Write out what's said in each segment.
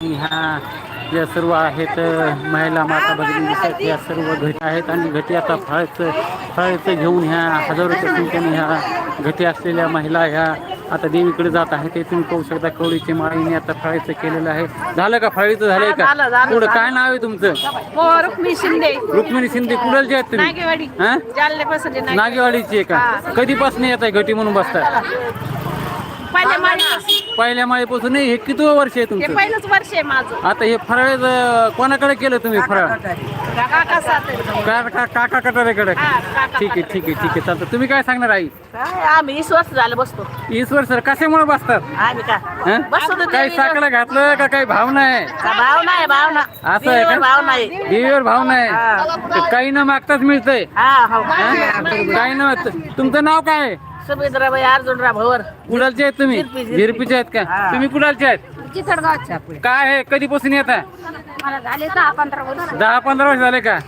ह्या या सर्व आहेत महिला माता भगिनी दिसत या सर्व घटी आहेत आणि घटी आता फळाचं फळाचं घेऊन ह्या हजारोच्या संख्येने ह्या घटी असलेल्या महिला ह्या आता देवीकडे जात आहेत. ते तुम्ही पाहू शकता कवडीची माळीने आता फळाचं केलेलं आहे. झालं का? फळीचं झालंय का? पुढं. काय नाव आहे तुमचं? हो रुक्मी शिंदे. रुक्मिणी शिंदे कुडालचे आहेत तुम्ही? नागेवाडीची आहे का. कधीपासून येत आहे घटी म्हणून बसता? पहिल्या माळीपासून. पहिल्या माळीपासून नाही हे किती वर्ष आहे हे तुमचं? पहिलंच वर्ष आहे माझं. आता हे फराळ कोणाकडे केलं तुम्ही फराळ? काका साथ का का- काका कटारेकडे? हा, काका ठीक आहे ठीक आहे ठीक आहे चालतं. तुम्ही काय सांगणार आई? काय आम्ही वीस वर्ष झालं बसतो. ईश्वर सर कशामुळे बसतात? आम्ही का? हं? बसतो तर काही देवीला. साकडं घातलं का काही भावना आहे? का भाव नाही भाव ना असं आहे का? भाव नाही देवीवर भावना आहे? ते काही न मागताच मिळतंय. हा हो. हं? काही न तुमचं नाव काय आहे? सुमित्राबाई अर्जुनराव भवर. कुडालचे आहेत तुम्ही? झिरपी. झिरपीचे आहेत का? हा. तुम्ही कुडालचे आहेत? काय आहे? कधीपासून येत आहे? मला झाले दहा पंधरा वर्ष. दहा पंधरा वर्ष झाले का?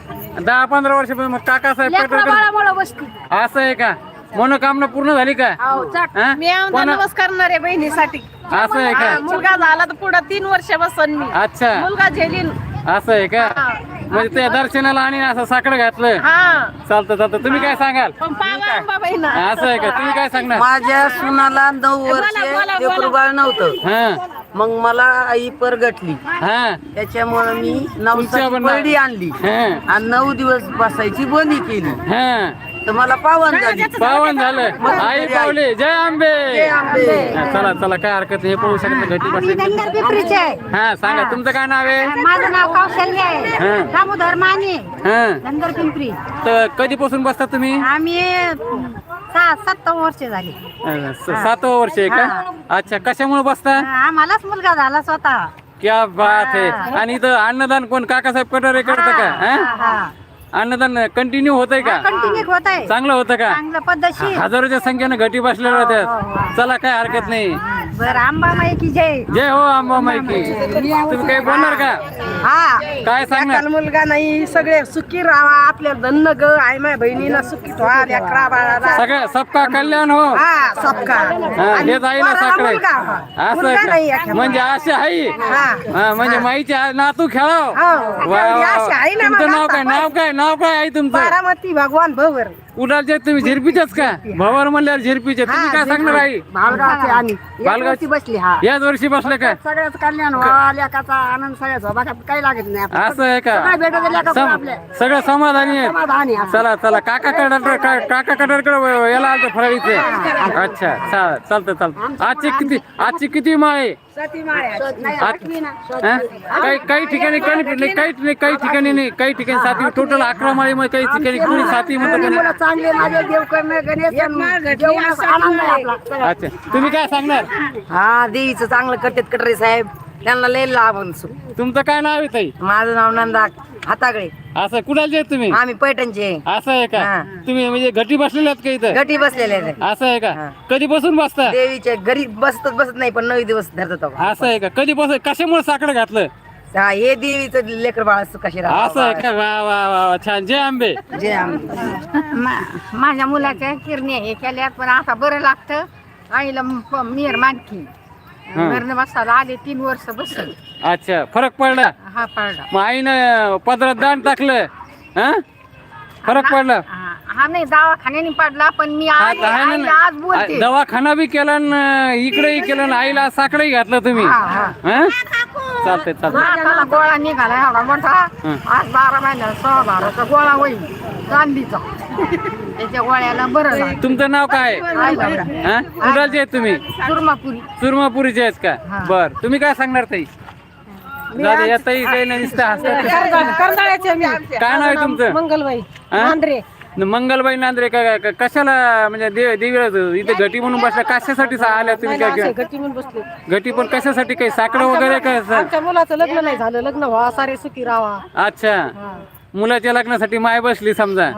दहा पंधरा वर्ष मग काकासाहेब कटारेकडे बाळामुळे बसती असं आहे का? मनोकामना पूर्ण झाली का? हो चट. हं? मी आमचा कोणा- नमस्कार करणार आहे बहिणीसाठी. असं आहे हा, का मुलगा झाला तर पुढे तीन वर्ष बसन मी. अच्छा. मुलगा झेलीन. असं आहे का? हा. म्हणजे त्या दर्शनाला आणि असं साकडं घातलं. हा. चालतं चालतं. तुम्ही काय सांगाल? पण पावा अंबाबाई ना असं आहे का? तुम्ही काय सांगणार? माझ्या सुनाला नऊ वर्ष लेकरू बाळ नव्हतं. हा. मग मला आई परगटली. हा. त्याच्यामुळे मी नवसाची बळी आणली. हा. आणि नऊ दिवस बसायची बोनी केली. हा. तर मला पावन झाली. पावन झालं. आई पावले. जय आंबे. जय आंबे. हा, चला चला काय हरकत नाही हे पाहू शकता घटी बसले पिपरीचे आहे. हा सांगा तुमचं काय नाव आहे? माझं नाव कौशल्य आहे. हा. दामोदर माने. हा. नंदर पिंपरी. तर कधीपासून बसता तुम्ही? आम्ही सहा सत्तर वर्ष झाली. अं, स- सातवं वर्ष आहे का? अच्छा कशामुळे बसता? आम्हालाच मुलगा झाला स्वतः. क्या बात आहे. आणि इथं अन्नदान कोण काकासाहेब कटारे करतं का? हा? अन्नदान कंटिन्यू होतंय का? कंटिन्यू होत आहे चांगलं होतं का? चांगलं पद्धतशीर. हजारोच्या संख्येनं घटी बसलेल्या होत्या. चला काय हरकत नाही. बर आंबा की जय. जय हो आंबा माहिती तुम्ही काही बोलणार का? हा. काय सांगणार? एकाला मुलगा नाही सगळे सुखी राहा आपल्या धन्न ग आई माझ्या बहिणीला सुखी ठेवा लेकरा बाळाला. सगळं सबका कल्याण हो. हा सबका. हा, मुलगा हा. असं मुलगा नाही आहे एका का? म्हणजे असे आई. हा. म्हणजे माईची आ- नातू खेळाव. हो. वा, वा, अशी आई ना वा. तुमचं मला नाव काय? नाव काय? नाव काय आई तुमचं? बारामती भगवान भवर. उडालचे तुम्ही झिरपीचेच का? भवर म्हणल्यावर झिरपीचे. तुम्ही काय सांगणार आई? भावगावचे आणि बालगावची बसली हा. याच वर्षी बसले का? सगळ्याच कल्याण व्हा लेकाचा आनंद सगळ्याचा बघा काही लागत नाही आपल्याला. असं आहे का? सगळं भेटत लेकाचं सम- आपल्या. सगळं समाधानी आहे. समाधानी आहे. चला चला. काका कटर काका कटरकडे याला आलतो फराळीचे. अच्छा चा- चालतं चालतं आजची किती आजची किती माळ आहे? काही काही ठिकाणी काही नाही काही नाही काही ठिकाणी नाही. काही ठिकाणी सातवी टोटल अकरा माळी काही ठिकाणी कुणी सातवी म्हणतं मुलं कोणी चांगले माझे देव करणं गणेश जेवणाचा आनंद आहे आपला. अच्छा. तुम्ही काय सांगणार? हा देवीचं चांगलं करतात कटरे साहेब. त्यांना लय लाभ. तुमचं काय नाव आहे ताई? माझं नाव नंदा हातागळे असं कुणाचे आहेत तुम्ही? आम्ही पैठणचे. असं आहे का? हा. तुम्ही म्हणजे घटी बसलेले आहेत का इथं? गटी बसलेले आहेत. असं आहे का? हा. कधीपासून बसता? देवीच्या घरी बसतच बसत नाही पण नऊ दिवस धरतात अहो. असं आहे का? कधीपासून कशामुळे साकडं घातलं? हा, हे देवीचं लेकर बाळ असतो कशी असं आहे का? वा वा वा वा. छान. जय आंबे. जय आंबे. मा- माझ्या मुलाच्या किरण्या हे केल्या पण आता बरं लागतं. आईला म- मिर मानकी हा. बसायला आले तीन वर्ष बसले अच्छा फरक पडला? हा पडला. मग आईनं पदरात दान टाकलं हा? फरक पडला? हा हा नाही दवाखान्याने पडला पण मी हा, आज आहे ना आईला ना. आज बोलते. दवाखाना बी केला न इकडेही केलं न आईला साकडंही घातलं तुम्ही. हा, हा. हा? चालतंय चालतंय. गोळा निघाला एवढा मोठा. आज बारा महिन्याला सहा बाराचा गोळा होईल चांदीचा त्याच्या गोळ्याला बरं लागलं तुमचं नाव काय? आई बाबा. हा? कुडालचे आहेत तुम्ही? सुरमापुरी. सुरमापुरीचे आहेत का. बर. तुम्ही काय सांगणार ताई? दादा या ताई काही नाही नुसतं हसतात. करदाळ्याचे मी. काय नाव आहे तुमचं? मंगलबाई. हा? न मंगलबाई नांद्रे का का- कशाला म्हणजे देव देवीला इथे घटी म्हणून बसल्या कशासाठी सा- आल्या तुम्ही काय काय घटी म्हणून बसले. घटी पण कशासाठी? काही साकडं वगैरे काय असं? आमच्या मुलाचं लग्न नाही झालं. लग्न व्हा सारे सुखी राहा. अच्छा. मुलाच्या लग्नासाठी माय बसली समजा.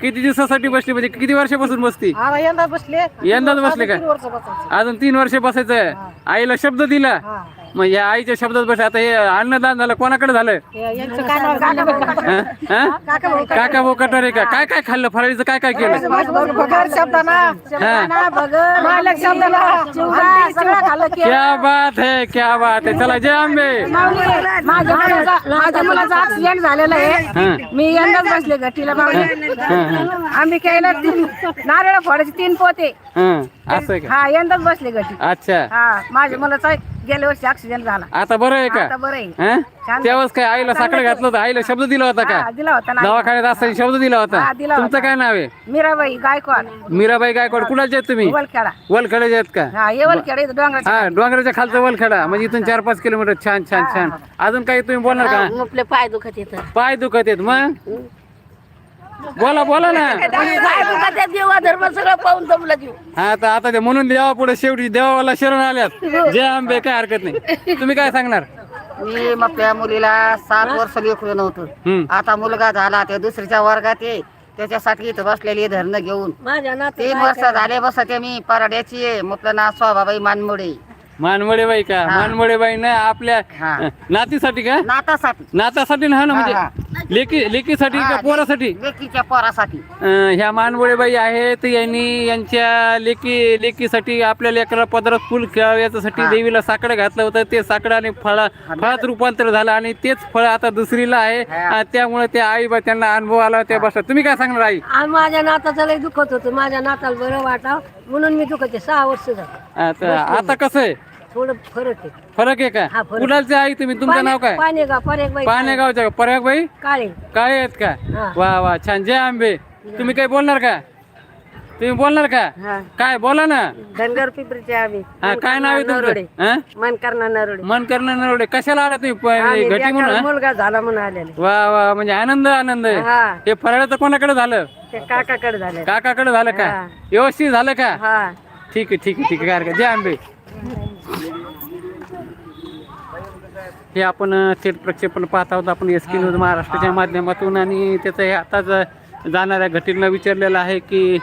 किती दिवसासाठी बसली? म्हणजे किती वर्षापासून बसती? आता यंदा बसले. यंदाच बसले का? अजून तीन वर्ष बसायचं. आईला शब्द दिला. हा. मग या आईच्या शब्दात बस आता हे अन्नदान झालं कोणाकडे झालं? यांचं काय नाव? काका भाऊ. हं? हं? काका भाऊ कटारे का? काय काय खाल्लं? फराळीचं काय काय केलं? भगर शब्दाना हा. भगर. मालक शब्दाला. चिवडा सगळं खाल्लं की. क्या बात है क्या बात है. चला जय आंबे. माझ्या मुलाचा माझ्या मुलाचा ऍक्सिडेंट झालेला आहे. हं. मी यंदाच बसले हं, हं. आम्ही केलं तीन नारळ फोडायचे तीन पोते. हं. असं आहे का? हा यंदाच बसले घटी अच्छा. हा माझ्या मुलाचा गेल्या वर्षी ऍक्सिडेंट झाला. आता बरं आहे आता का बरं आहे. हं? छान. तेव्हाच काय आईला साखर घातलं होतं? आईला शब्द दिला होता हा, का दिला होता ना. दवाखान्यात असताना शब्द दिला होता. हा, दिला तुमचं. काय नाव आहे? मीराबाई गायकवाड. मीराबाई गायकवाड. कुणाचे आहेत तुम्ही? वलखेडा. वलखेड्याचे आहेत का? हा येवलखेडा इथं डोंगराच्या हा डोंगराच्या खालचा वलखेडा. म्हणजे इथून चार पाच किलोमीटर. छान छान छान. अजून काही तुम्ही बोलणार का? आपले पाय दुखत येत. पाय दुखत आहेत. मग? बोला बोला ना. देवा धर्म सगळं पाहून जमलं जीव हा तर आता ते म्हणून देवा पुढे शेवटी देवाला शरण आल्यात. जय आंबे काय हरकत नाही. तुम्ही काय सांगणार? मी आपल्या मुलीला सात वर्ष लेकरू नव्हतं. आता मुलगा झाला ते दुसरीच्या वर्गात आहे. त्याच्यासाठी इथं बसलेली धरणं घेऊन. माझ्या नात तीन वर्ष झाले बसते मी. पराड्याची आहे. म्हटलं ना स्वाबाबाई मानमोडे. मानमोडे बाई का? मानमोडे बाई ना आपल्या हा. नातीसाठी का? नातासाठी. नातासाठी ना हा ना म्हणजे लेकी लेकीसाठी का पोरासाठी? लेकीच्या पोरासाठी. अं, ह्या मानवळे बाई आहेत यांनी यांच्या लेकी लेकीसाठी आपल्या लेकरा पदरात फुल खेळावं याच्यासाठी देवीला साकडं घातलं होतं. ते साकडं आणि फळा फळात रूपांतर झालं आणि तेच फळ आता दुसरीला आहे. त्यामुळे ते आई बा त्यांना अनुभव आला त्या बसला तुम्ही काय सांगणार आई? माझ्या नाताचं लय दुखत होतं. माझ्या नाताला बरं वाटाव. म्हणून मी दुखते सहा वर्ष झालं. आता आता कसं आहे? थोडं फरक आहे. फरक आहे का? हा, फरक. कुणालचे आई तुम्ही? तुमचं नाव काय? पाणेगाव परेक बाई पाण्यागावच्या का? काळे. काय आहेत का? हा. वा वा छान. जय आंबे. तुम्ही काही बोलणार का? तुम्ही बोलणार का? काय बोला ना. धनगर पिंपरीचे आम्ही. हा काय नाव आहे तुमचं? हा? मन करणार नरोडे. मन करणं नरवडे कशाला आला तुम्ही प- घटी म्हणून हा? मुलगा झाला म्हणून आलेले. वा वा म्हणजे आनंद आनंद आहे. हा. हे फराळाचं कोणाकडे झालं? ते काकाकडे झाले काकाकडे झालं का? हा. व्यवस्थित झालं का? हा. ठीक आहे ठीक आहे ठीक आहे. काय हरकत- जय आंबे. हे आपण थेट प्रक्षेपण पाहत आहोत. आपण एस न्यूज महाराष्ट्राच्या माध्यमातून आणि त्याचं हे आताच जाणाऱ्या घटींना विचारलेलं आहे की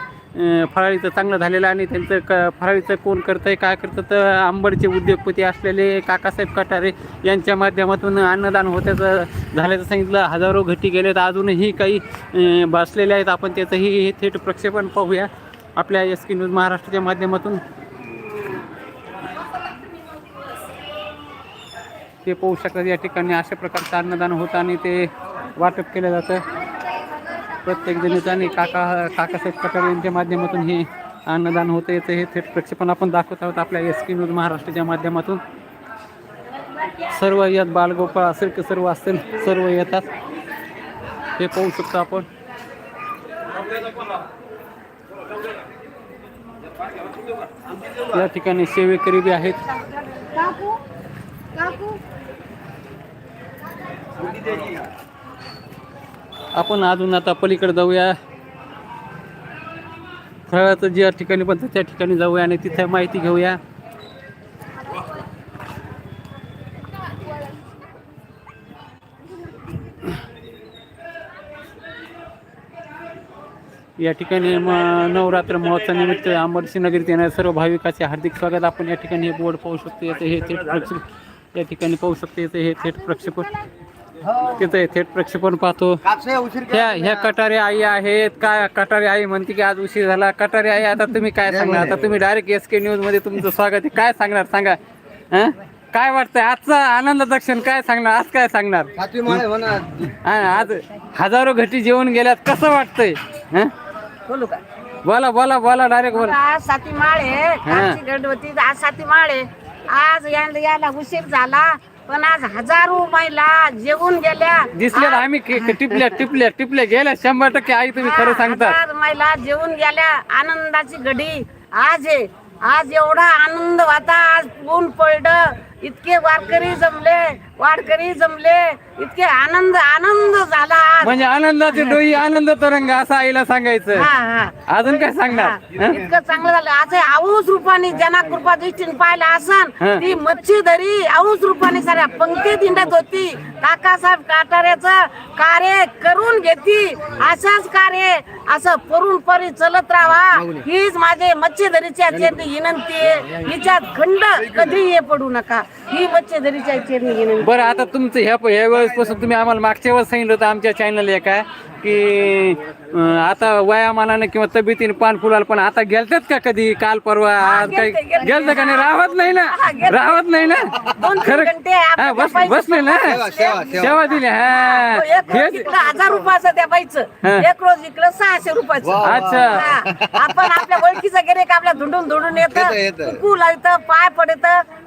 फराळीचं चांगलं झालेलं आहे आणि त्यांचं क फराळीचं कोण करतं आहे काय करतं? तर आंबडचे उद्योगपती असलेले काकासाहेब कटारे यांच्या माध्यमातून अन्नदान होत्याचं झाल्याचं सांगितलं. हजारो घटी गेलेत अजूनही काही अ, बसलेले आहेत. आपण त्याचंही हे थेट प्रक्षेपण पाहूया. आपल्या एस न्यूज महाराष्ट्राच्या माध्यमातून. ते पाहू शकतात. या ठिकाणी अशा प्रकारचं अन्नदान होतं आणि ते वाटप केलं जातं. प्रत्येक जणीचं आणि काका काकासाहेब कटारे यांच्या माध्यमातून हे अन्नदान होतं. येतं हे थेट प्रक्षेपण आपण दाखवत आहोत आपल्या एस की न्यूज महाराष्ट्राच्या माध्यमातून. सर्व यात बालगोपाळ असेल की सर्व असेल सर्व येतात. हे पाहू शकतो आपण. या ठिकाणी सेवेकरी बी आहेत. आपण अजून आता पलीकडे जाऊया. फळाचं ज्या ठिकाणी बनतं त्या ठिकाणी जाऊया आणि तिथे माहिती घेऊया. या ठिकाणी म- नवरात्र महोत्सवानिमित्त आंबरसी नगरीत येणाऱ्या सर्व भाविकाचे हार्दिक स्वागत. आपण या ठिकाणी हे बोर्ड पाहू शकतो. याचं हे थेट या ठिकाणी पाहू शकतो याचं हे थेट प्रक्षेपण तिथं हे थेट प्रक्षेपण पाहतो. ह्या ह्या कटारे आई आहेत. काय कटारे आई म्हणते की आज उशीर झाला. कटारे आई आता तुम्ही काय सांगणार? आता तुम्ही डायरेक्ट एस के न्यूजमध्ये तुमचं स्वागत आहे. काय सांगणार? सांगा. हं? काय वाटतंय? आजचा आनंद दक्षिण काय सांगणार? आज काय सांगणार? हा, आज हजारो घटी जेवण गेल्यात. कसं वाटतंय? हं? बोलू का? बोला बोला बोला डायरेक्ट बोला. आज साती माळ. आहे कालची गणपती आज साती माळ. आहे आज यायला यायला उशीर झाला पण आज हजारो महिला जेवून गेल्या. दिसल्या ना आम्ही कि- टिपल्या टिपल्या टिपल्या गेल्या शंभर टक्के आई तुम्ही खरं हजार महिला जेवून गेल्या आनंदाची घडी. आज आहे आज एवढा आनंद होता आज ऊन पडलं इतके वारकरी जमले. वाडकरी जमले इतके आनंद आनंद झाला आज. म्हणजे आनंदाचे डोई आनंद तरंग असं आईला सांगायचं. हा हा. अजून काय सांगणार? हं? इतकं चांगलं झालं. असं आऊस रूपाने जना कृपा दृष्टीने पाहिलं असन. ती मच्छीधरी आऊस रूपाने साऱ्या पंक्तीत हिंडत होती. काकासाहेब काटाऱ्याचं कार्य करून घेती. असंच कार्य असं परून परी चलत राहा. हीच माझे मच्छीधरीच्या चेरणी विनंती आहे. हिच्यात खंड कधी ये पडू नका. ही मच्छीधरीच्या चेरणी विनंती बरं आता तुमचं ह्या ह्या वेळेसपासून तुम्ही आम्हाला मागच्या वेळेस सांगितलं होतं आमच्या चॅनलला काय की आता वयामानाने किंवा तब्येतीने पान फुलाल पण आता गेलतात का कधी? काल परवा आज काही गेलते, का नाही? राहत नाही ना. राहत नाही ना? खरं बस बाईचं बसले ना? सेवा दिली हा. एक हजार रुपयाचं त्या बाईचं. एक रोज इकडं सहाशे रुपयाचं. अच्छा. हा. आपण आपल्या ओळखीचं गेले का आपल्या धुंडून धुंडून येत. कुकू लावतं पाय पडत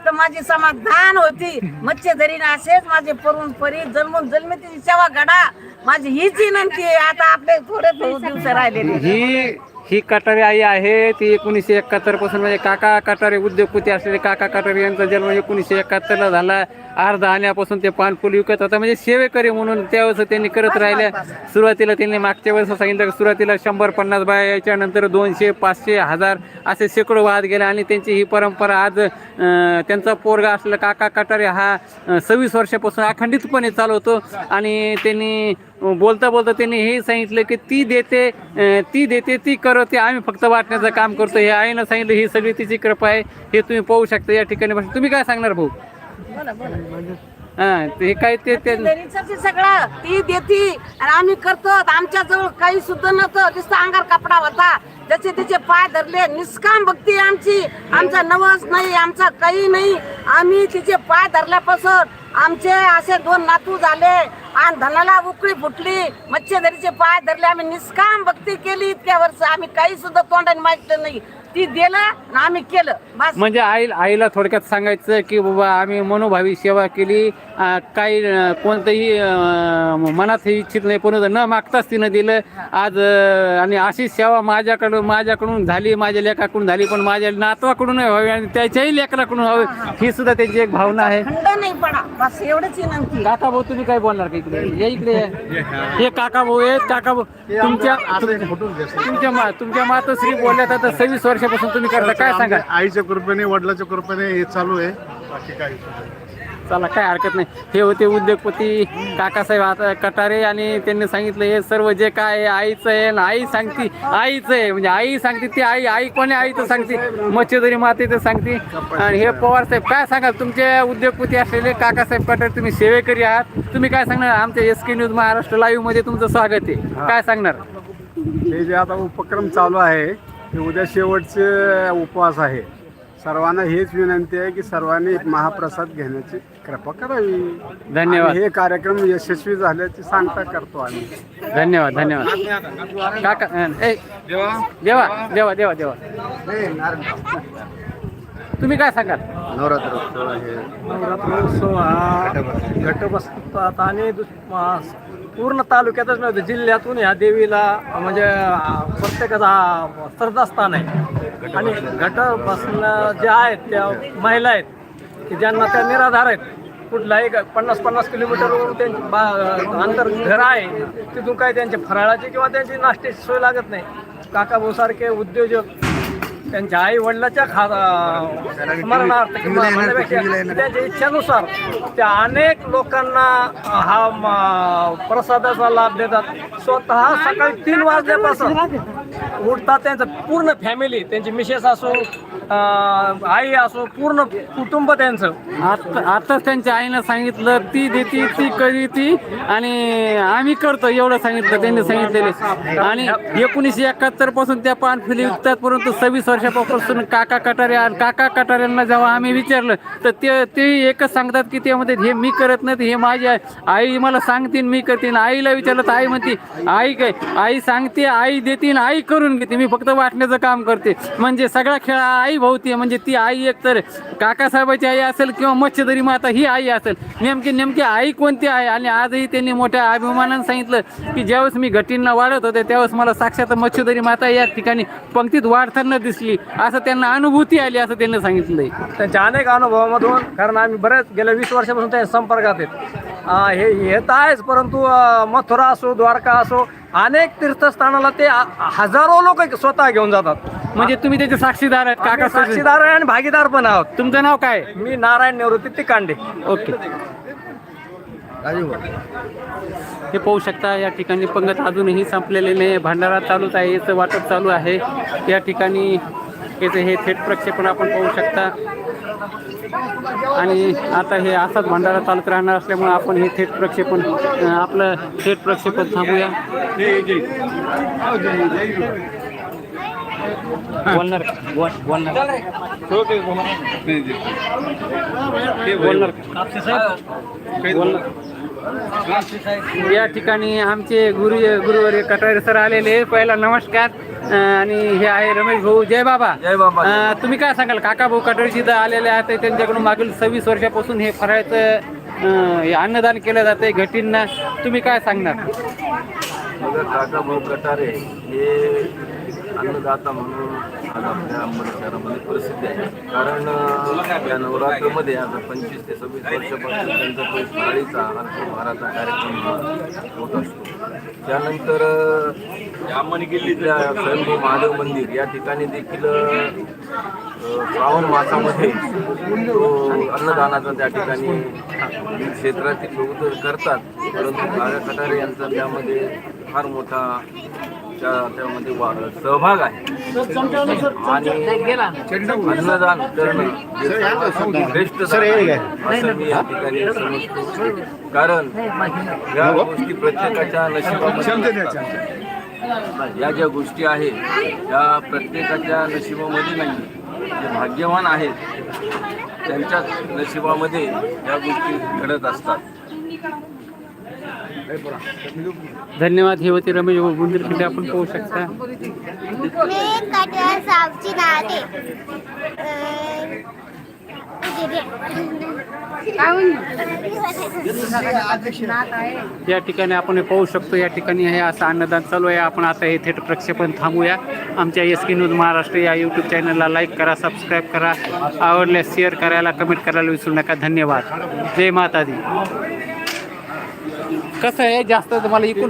तर माझी समाधान होती. मच्छीधरीने असेच माझे परून परी जन्मून जन्मी तिची सेवा घडा. माझी हीच विनंती आहे. आता आपले थोडे थोडे दिवस राहिलेले. ही ही कटारे आई आहे ती एकोणीसशे एकाहत्तरपासून म्हणजे काका कटारे उद्योगपती असलेले काका कटारे यांचा जन्म एकोणीसशे एकाहत्तरला झाला. अर्धा आण्यापासून ते पानफुल विकत होता. म्हणजे सेवेकरी म्हणून त्यावेळेस त्यांनी करत राहिल्या सुरुवातीला त्यांनी मागच्या वेळेस सांगितलं की सुरुवातीला शंभर पन्नास बाया यायच्या नंतर दोनशे पाचशे हजार असे शेकडो वाहत गेले आणि त्यांची ही परंपरा आज त्यांचा पोरगा असलेला काका कटारे हा सव्वीस वर्षापासून अखंडितपणे चालवतो. आणि त्यांनी बोलता बोलता त्यांनी हे सांगितलं की ती देते ती देते ती करते आम्ही फक्त वाटण्याचं काम करतो. हे आईनं सांगितलं ही सगळी तिची कृपा आहे हे तुम्ही पाहू शकता या ठिकाणी बसून. तुम्ही काय सांगणार भाऊ? हा ते काय ते सगळं ती देती आणि आम्ही करतो. आमच्या जवळ काही सुद्धा नव्हतं. नुसतं अंगार कपडा होता. जसे तिचे पाय धरले निष्काम भक्ती आमची. आमचा नवस नाही आमचा काही नाही. आम्ही तिचे पाय धरल्यापासून आमचे असे दोन नातू झाले. आणि धनाला उकळी फुटली मच्छीधरीचे पाय धरले आम्ही निष्काम भक्ती केली इतक्या वर्ष. आम्ही काही सुद्धा तोंडाने मागितलं नाही. ती दिलं आणि आम्ही केलं. बस. म्हणजे आई आईला थोडक्यात सांगायचं की बाबा आम्ही मनोभावी सेवा केली. काही अं, कोणतंही अं, मनात हे इच्छित नाही पण न मागताच तिनं दिलं. आज अं, आणि अशी सेवा माझ्याकडून माझ्याकडून झाली माझ्या लेखाकडून झाली पण माझ्या नातवाकडून व्हावी आणि त्याच्याही लेकराकडून व्हावी ही सुद्धा त्यांची एक भावना आहे. खंड नाही पडा. बस एवढंच विनंती. काका भाऊ तुम्ही काय बोलणार का इकडे? या इकडे. या. हे काका भाऊ आहेत. काका भाऊ तुमच्या तुमच्या मा तुमच्या मातोश्री बोलल्यात आता सव्वीस वर्षापासून तुम्ही करता काय सांगा आईच्या कृपेने वडिलाच्या कृपेने हे चालू आहे. बाकी काय चला काय हरकत नाही. हे होते उद्योगपती काकासाहेब आता कटारे आणि त्यांनी सांगितलं हे सर्व जे काय आहे आईचं आहे आणि आई सांगते आईचं आहे. म्हणजे आई सांगते ती आई आई कोणी आई तर सांगते. मच्छीधरी मातेचं सांगते. आणि हे पवार साहेब काय सांगाल? तुमचे उद्योगपती असलेले काकासाहेब कटारे तुम्ही सेवेकरी आहात. तुम्ही काय सांगणार? आमच्या एस के न्यूज महाराष्ट्र लाईव्हमध्ये तुमचं स्वागत आहे. काय सांगणार? हे जे आता उपक्रम चालू आहे ते उद्या शेवटचे उपवास आहे. सर्वांना हेच विनंती आहे की सर्वांनी महाप्रसाद घेण्याची कृपा करावी. धन्यवाद. आणि हे कार्यक्रम यशस्वी झाल्याची सांगता करतो आम्ही. धन्यवाद धन्यवाद. काका अं, ए देवा देवा देवा देवा. तुम्ही काय सांगाल? नवरात्र हे नवरात्रोत्सव हा घट बसतात आणि दुस- मा- पूर्ण तालुक्यातच नव्हतं जिल्ह्यातून ह्या देवीला म्हणजे प्रत्येकाचा श्रद्धास्थान आहे. आणि घट बसणं ज्या आहेत त्या महिला आहेत की ज्यांना त्या निराधार आहेत कुठलाही ग- पन्नास पन्नास किलोमीटरवरून त्यांची बा अंतर घर आहे तिथून काही त्यांच्या फराळाची किंवा त्यांची नाश्त्याची सोय लागत नाही. काका भाऊसारखे उद्योजक त्यांच्या आई वडिलाच्या खा स्मरणार्थ किंवा म्हणण्यापेक्षा त्यांच्या इच्छेनुसार त्या अनेक लोकांना हा प्रसादाचा लाभ देतात. स्वतः सकाळी तीन वाजल्यापासून उठतात त्यांचं पूर्ण फॅमिली त्यांची मिसेस असो आई असो पूर्ण कुटुंब त्यांचं. आता आताच त्यांच्या आईनं सांगितलं ती देती ती करी ती आणि आम्ही करतो एवढं सांगितलं त्यांनी सांगितलेले. आणि एकोणीसशे एकाहत्तरपासून त्या पान फुली विकतात परंतु सव्वीस वर्षापासून काका कटारे आणि काका कटाऱ्यांना जेव्हा आम्ही विचारलं तर ते ते एकच सांगतात की त्यामध्ये हे मी करत नाही हे माझी आई आई मला सांगतीन मी करतीन. आईला विचारलं तर आई म्हणते आई काय आई सांगते आई देतीन आई आई करून घेते. मी फक्त वाटण्याचं काम करते. म्हणजे सगळा खेळ आई भोवती आहे. म्हणजे ती आई एक तर काकासाहेबाची आई असेल किंवा मच्छदरी माता ही आई असेल. नेमकी नेमकी आई कोणती आहे? आणि आजही त्यांनी मोठ्या अभिमानानं सांगितलं की ज्यावेळेस मी घटींना वाढत होते त्यावेळेस मला साक्षात मच्छदरी माता या ठिकाणी पंक्तीत वाढताना दिसली. असं त्यांना अनुभूती आली असं त्यांनी सांगितलंय. त्यांच्या अनेक अनुभवामधून कारण आम्ही बरेच गेल्या वीस वर्षापासून त्या संपर्कात आहेत. हे हे तर आहेच परंतु मथुरा असो द्वारका असो अनेक तीर्थस्थानाला ते हजारो लोक स्वतः घेऊन जातात. म्हणजे तुम्ही त्याचे साक्षीदार आहेत काका साक्षीदार. आहे आणि भागीदार पण आहोत. तुमचं नाव काय? मी नारायण निवृत्ती तिकांडे. ओके. हे पाहू शकता या ठिकाणी पंगत अजूनही संपलेले नाही. भंडारा चालूच आहे याचं वाटप चालू आहे. या ठिकाणी याचं हे थेट प्रक्षेपण आपण पाहू शकता. आणि आता हे असाच भंडारा चालत राहणार असल्यामुळे आपण हे थेट प्रक्षेपण आपलं थेट प्रक्षेपण थांबूया. बोलणार बोल- बोलणार बोलणार बोलणार. या ठिकाणी आमचे गुरु गुरुवर्य कटारे सर आलेले. पहिला नमस्कार. आणि हे आहे रमेश भाऊ. जय बाबा. जय बाबा. तुम्ही काय सांगाल? काका भाऊ कटारे इथं आलेले आहेत त्यांच्याकडून मागील सव्वीस वर्षापासून हे हे अन्नदान केलं जातंय घटींना. तुम्ही काय सांगणार? काका भाऊ कटारे हे अन्नदाता म्हणून आज आपल्या परिसरामध्ये प्रसिद्ध आहे. कारण या नवरात्रमध्ये आता पंचवीस ते सव्वीस वर्षापासून त्यांचा तो थाळीचा अल्पहाराचा कार्यक्रम होत असतो. त्यानंतर अं, स्वयंभू महादेव मंदिर या ठिकाणी देखील श्रावण मासामध्ये तो अन्नदानाचा त्या ठिकाणी क्षेत्रातील लोक तर करतात. परंतु काळ्या कटारे यांचा त्यामध्ये फार मोठा त्या त्यामध्ये वा- सहभाग आहे. आणि अन्नदान करणं हे असं मी या ठिकाणी समजतो कारण या गोष्टी प्रत्येकाच्या नशिबामध्ये या ज्या गोष्टी आहेत त्या प्रत्येकाच्या नशिबामध्ये नाही. जे भाग्यवान आहेत त्यांच्याच नशिबामध्ये या गोष्टी घडत असतात. धन्यवाद हे होते रमेश भाऊ. गुंजरकिल्ले आपण पाहू शकता? मी कटरा सावची नाते. या ठिकाणी आपण पाहू शकतो या ठिकाणी हे असं अन्नदान चालू आहे. आपण आता हे थेट प्रक्षेपण थांबूया. आमच्या एस के न्यूज महाराष्ट्र या यूट्यूब चॅनलला लाईक करा सबस्क्राईब करा. आवडल्यास शेअर करायला कमेंट करायला विसरू नका. धन्यवाद. जय माता दी कसं आहे? जास्त तुम्हाला इकडून